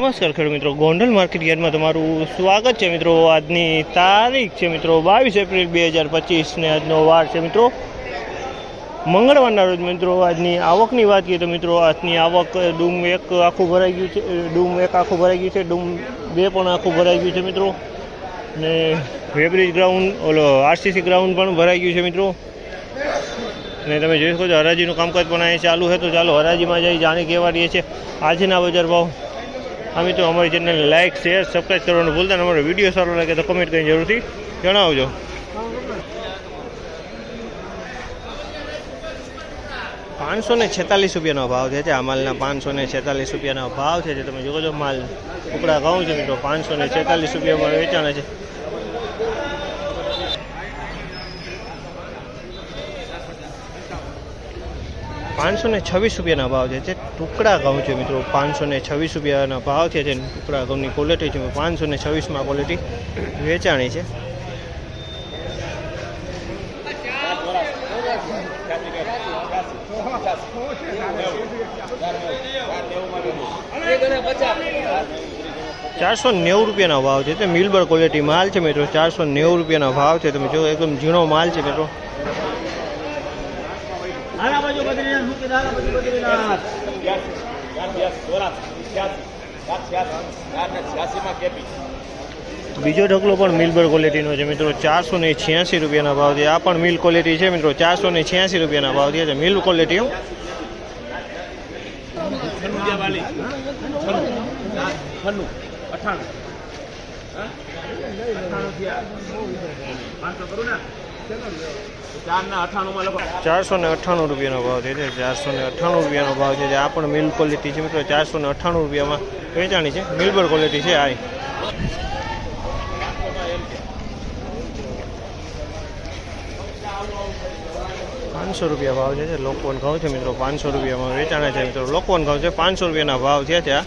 નમસ્કાર ખેડૂત મિત્રો. ગોંડલ માર્કેટ યાર્ડમાં તમારું સ્વાગત છે મિત્રો. આજની તારીખ છે મિત્રો બાવીસ એપ્રિલ બે હજાર પચીસને આજનો વાર છે મિત્રો. મંગળવારના રોજ મિત્રો આજની આવકની વાત કરીએ તો મિત્રો આજની આવક ડૂમ એક આખું ભરાઈ ગયું છે. ડૂમ એક આખું ભરાઈ ગયું છે. ડૂમ બે પણ આખું ભરાઈ ગયું છે મિત્રો. ને વેબ્રિજ ગ્રાઉન્ડ ઓલો આરસીસી ગ્રાઉન્ડ પણ ભરાઈ ગયું છે મિત્રો. અને તમે જોઈ શકો છો, હરાજીનું કામકાજ પણ અહીંયા ચાલુ છે. તો ચાલો હરાજીમાં જઈ જાણી કહેવા રહીએ છે આજના બજાર ભાવ આ તો અમારી ચેનલને લાઇક શેર સબસ્ક્રાઈબ કરવાનું ભૂલતા નહીં. અમારો વીડિયો સારો લાગે તો કમેન્ટ કરીને જરૂરથી જણાવજો. પાંચસો ને છેતાલીસ રૂપિયાનો ભાવ છે આ માલના પાંચસો ને છેતાલીસ રૂપિયાનો ભાવ છે જે તમે છો. માલ ઉપડા ઘઉં છે મિત્રો પાંચસો ને છેતાલીસ રૂપિયામાં વેચાણ છે. પાંચસો ને છવ્વીસ રૂપિયાના ભાવ છે. જે ટુકડા ઘઉં છે મિત્રો, પાંચસો ને છવ્વીસ રૂપિયાના ભાવ છે. જે ટુકડા ઘઉંની ક્વોલિટી છે. પાંચસો ને છવ્વીસમાં ક્વોલિટી વેચાણી છે. ચારસો નેવું રૂપિયાનો ભાવ છે. તે મિલબર ક્વોલિટી માલ છે મિત્રો. ચારસો નેવું રૂપિયાનો ભાવ છે. તમે જો એકદમ ઝીણો માલ છે મિત્રો. બાજુ ઢગલો પણ મિલબર ક્વોલિટીનો છે મિત્રો ચારસો ને છ્યાસી રૂપિયાના ભાવ છે. આ પણ મિલ ક્વોલિટી છે મિત્રો ચારસો ને છ્યાસી રૂપિયાના ભાવ છે. મિલ ક્વોલિટી છન્નું, અઠ્ઠાણું. ચારસો ને અઠ્ઠાણું રૂપિયાનો ભાવ છે ચારસો ને અઠ્ઠાણું રૂપિયાનો ભાવ છે આ પણ મિલ ક્વોલિટી છે મિત્રો, ચારસો ને અઠ્ઠાણું રૂપિયામાં વેચાણી છે. મિલબર ક્વોલિટી છે આ. પાંચસો રૂપિયા ભાવ છે લોકોન ઘઉં છે મિત્રો, પાંચસો રૂપિયામાં વેચાણે છે મિત્રો. લોકોન ઘઉં છે, પાંચસો રૂપિયાના ભાવ છે ત્યાં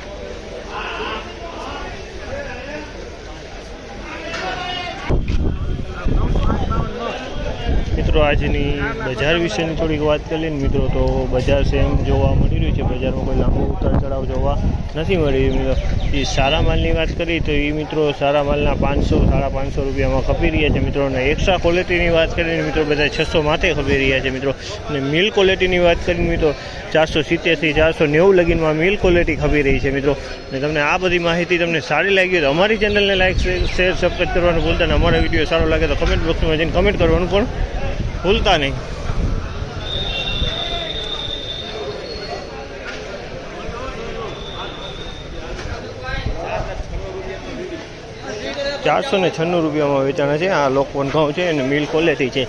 મિત્રો, આજની બજાર વિશેની થોડીક વાત કરીએ ને મિત્રો, તો બજાર સેમ જોવા મળી રહ્યું છે. બજારમાં કોઈ લાંબો ઉતાર ચઢાવ જોવા નથી મળી રહ્યું, મિત્રો. એ સારા માલની વાત કરી તો એ મિત્રો સારા માલના પાંચસો, સાડા પાંચસો રૂપિયામાં ખપી રહ્યા છે. મિત્રો, અને એક્સ્ટ્રા ક્વોલિટીની વાત કરીને મિત્રો, બધા છસો માથે ખપી રહ્યા છે, મિત્રો. અને મિલ ક્વોલિટીની વાત કરીને મિત્રો, ચારસો સિત્તેરથી ચારસો નેવું લગીનમાં મિલ ક્વોલિટી ખપી રહી છે, મિત્રો. અને તમને આ બધી માહિતી તમને સારી લાગી તો અમારી ચેનલને લાઈક શેર સબસ્ક્રાઈબ કરવાનું ભૂલતા અને અમારો વીડિયો સારો લાગે તો કમેન્ટ બોક્સમાં જઈને કમેન્ટ કરવાનું પણ ભૂલતા નહીં. ચારસો ને છન્નું રૂપિયામાં વેચાણ છે. આ લોકવન ઘઉં છે અને મિલ કોલેથી છે.